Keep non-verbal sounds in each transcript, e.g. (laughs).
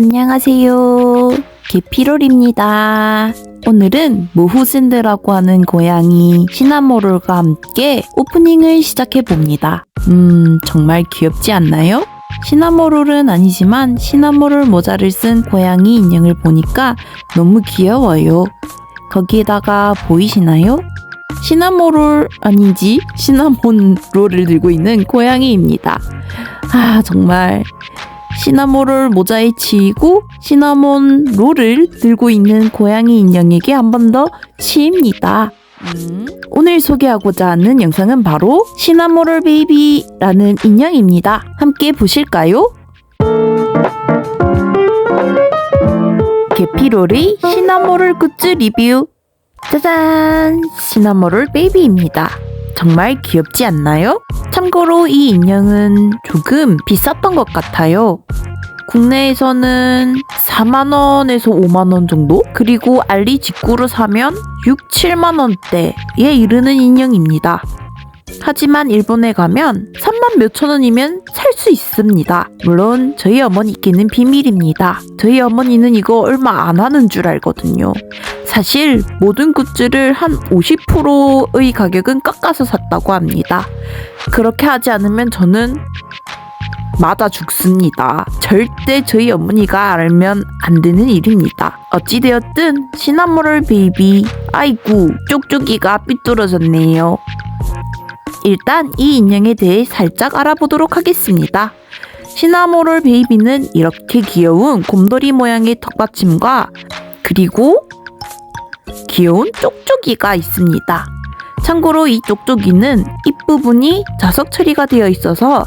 안녕하세요. 개피롤입니다. 오늘은 모후샌드라고 하는 고양이 시나모롤과 함께 오프닝을 시작해 봅니다. 음, 정말 귀엽지 않나요? 시나모롤은 아니지만 시나모롤 모자를 쓴 고양이 인형을 보니까 너무 귀여워요. 거기에다가 보이시나요? 시나모롤 아니지 시나몬롤을 들고 있는 고양이입니다. 아 정말 시나모롤 모자에 치이고 시나몬 롤을 들고 있는 고양이 인형에게 한 번 더 치입니다. 음, 오늘 소개하고자 하는 영상은 바로 시나모롤 베이비라는 인형입니다. 함께 보실까요? 개피롤의 시나모롤 굿즈 리뷰 짜잔! 시나모롤 베이비입니다. 정말 귀엽지 않나요? 참고로 이 인형은 조금 비쌌던 것 같아요. 국내에서는 4만원에서 5만원 정도? 그리고 알리 직구로 사면 6, 7만원대에 이르는 인형입니다. 하지만 일본에 가면 3만 몇천 원이면 살 수 있습니다. 물론 저희 어머니께는 비밀입니다. 저희 어머니는 이거 얼마 안 하는 줄 알거든요. 사실 모든 굿즈를 한 50%의 가격은 깎아서 샀다고 합니다. 그렇게 하지 않으면 저는 맞아 죽습니다. 절대 저희 어머니가 알면 안 되는 일입니다. 어찌되었든 시나모럴 베이비 아이고 쪽쪽이가 삐뚤어졌네요. 일단 이 인형에 대해 살짝 알아보도록 하겠습니다. 시나모롤 베이비는 이렇게 귀여운 곰돌이 모양의 턱받침과 그리고 귀여운 쪽쪽이가 있습니다. 참고로 이 쪽쪽이는 입부분이 자석 처리가 되어 있어서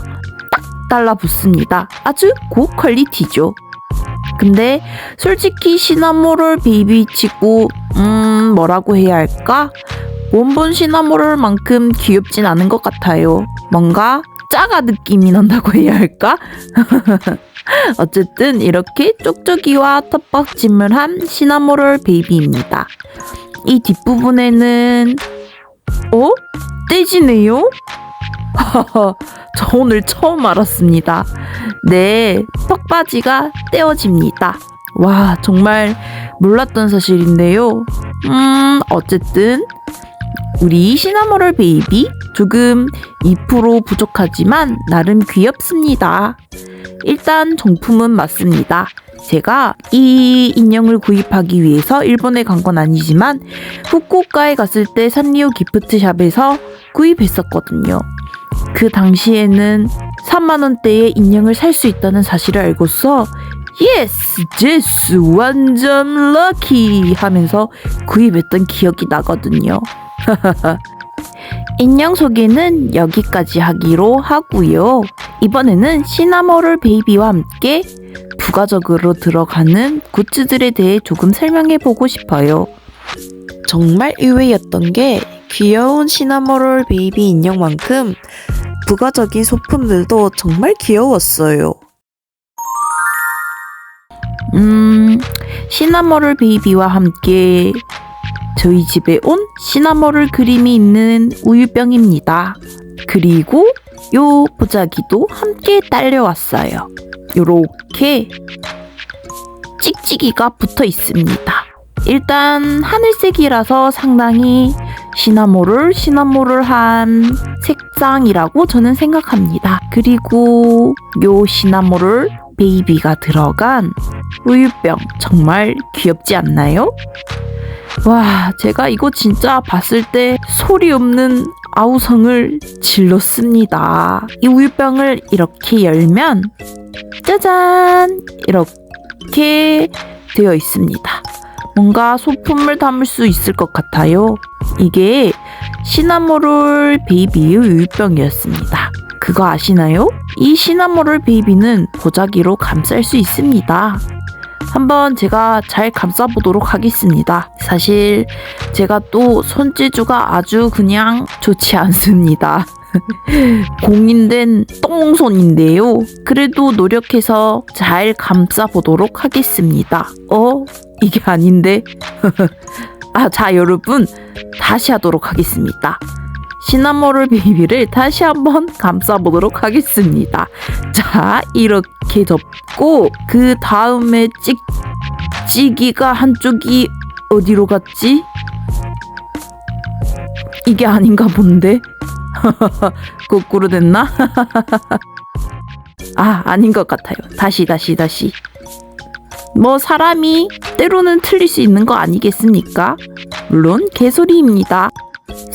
딱 달라붙습니다. 아주 고퀄리티죠. 근데 솔직히 시나모롤 베이비 치고 음 뭐라고 해야 할까? 원본 시나모롤만큼 귀엽진 않은 것 같아요. 뭔가 짜가 느낌이 난다고 해야 할까? (laughs) 어쨌든 이렇게 쪽쪽이와 텃박짐을 한 시나모롤 베이비입니다. 이 뒷부분에는 어? 떼지네요? (laughs) 저 오늘 처음 알았습니다. 네, 턱바지가 떼어집니다. 와, 정말 몰랐던 사실인데요. 음, 어쨌든 우리 시나모럴 베이비 조금 2% 부족하지만 나름 귀엽습니다. 일단 정품은 맞습니다. 제가 이 인형을 구입하기 위해서 일본에 간 건 아니지만 후쿠오카에 갔을 때 산리오 기프트샵에서 구입했었거든요. 그 당시에는 3만원대의 인형을 살 수 있다는 사실을 알고서 예스! 제스! 완전 럭키! 하면서 구입했던 기억이 나거든요. (laughs) 인형 소개는 여기까지 하기로 하고요. 이번에는 시나모롤 베이비와 함께 부가적으로 들어가는 굿즈들에 대해 조금 설명해 보고 싶어요. 정말 의외였던 게 귀여운 시나모롤 베이비 인형만큼 부가적인 소품들도 정말 귀여웠어요. 음, 시나모롤 베이비와 함께 저희 집에 온 시나모롤 그림이 있는 우유병입니다. 그리고 요 보자기도 함께 딸려왔어요. 요렇게 찍찍이가 붙어 있습니다. 일단 하늘색이라서 상당히 시나모를 시나모를 한 색상이라고 저는 생각합니다. 그리고 요 시나모를 베이비가 들어간 우유병 정말 귀엽지 않나요? 와, 제가 이거 진짜 봤을 때 소리 없는 아우성을 질렀습니다. 이 우유병을 이렇게 열면 짜잔! 이렇게 되어 있습니다. 뭔가 소품을 담을 수 있을 것 같아요. 이게 시나모롤 베이비의 우유병이었습니다. 그거 아시나요? 이 시나모롤 베이비는 보자기로 감쌀 수 있습니다. 한번 제가 잘 감싸보도록 하겠습니다. 사실 제가 또 손재주가 아주 그냥 좋지 않습니다. (laughs) 공인된 똥손인데요. 그래도 노력해서 잘 감싸보도록 하겠습니다. 어? 이게 아닌데? (laughs) 아, 자, 여러분. 다시 하도록 하겠습니다. 시나모롤 베이비를 다시 한번 감싸보도록 하겠습니다. 자, 이렇게 접고 그 다음에 찍 찌기가 한쪽이 어디로 갔지? 이게 아닌가 본데. (laughs) 거꾸로 됐나? (laughs) 아, 아닌 것 같아요. 다시, 다시, 다시. 뭐, 사람이 때로는 틀릴 수 있는 거 아니겠습니까? 물론, 개소리입니다.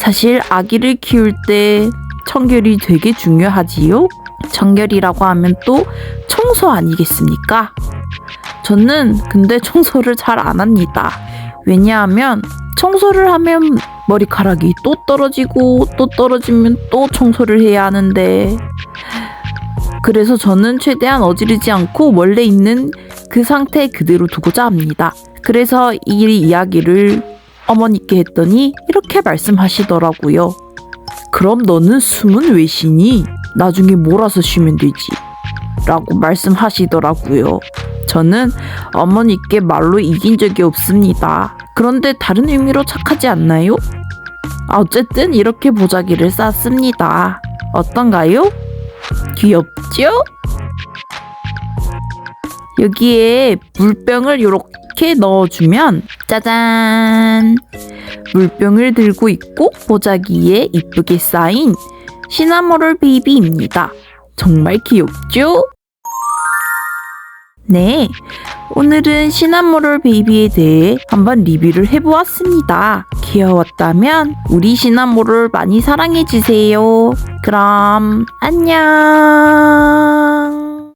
사실, 아기를 키울 때 청결이 되게 중요하지요? 청결이라고 하면 또 청소 아니겠습니까? 저는 근데 청소를 잘 안 합니다. 왜냐하면 청소를 하면 머리카락이 또 떨어지고 또 떨어지면 또 청소를 해야 하는데 그래서 저는 최대한 어지르지 않고 원래 있는 그 상태 그대로 두고자 합니다. 그래서 이 이야기를 어머니께 했더니 이렇게 말씀하시더라고요. 그럼 너는 숨은 왜 쉬니? 나중에 몰아서 쉬면 되지. 라고 말씀하시더라고요. 저는 어머니께 말로 이긴 적이 없습니다. 그런데 다른 의미로 착하지 않나요? 아, 어쨌든 이렇게 보자기를 쌌습니다. 어떤가요? 귀엽죠? 여기에 물병을 이렇게 넣어주면 짜잔! 물병을 들고 있고 보자기에 이쁘게 쌓인 시나모롤 베이비입니다. 정말 귀엽죠? 네, 오늘은 시나모롤 베이비에 대해 한번 리뷰를 해보았습니다. 귀여웠다면 우리 시나모롤 많이 사랑해주세요. 그럼 안녕!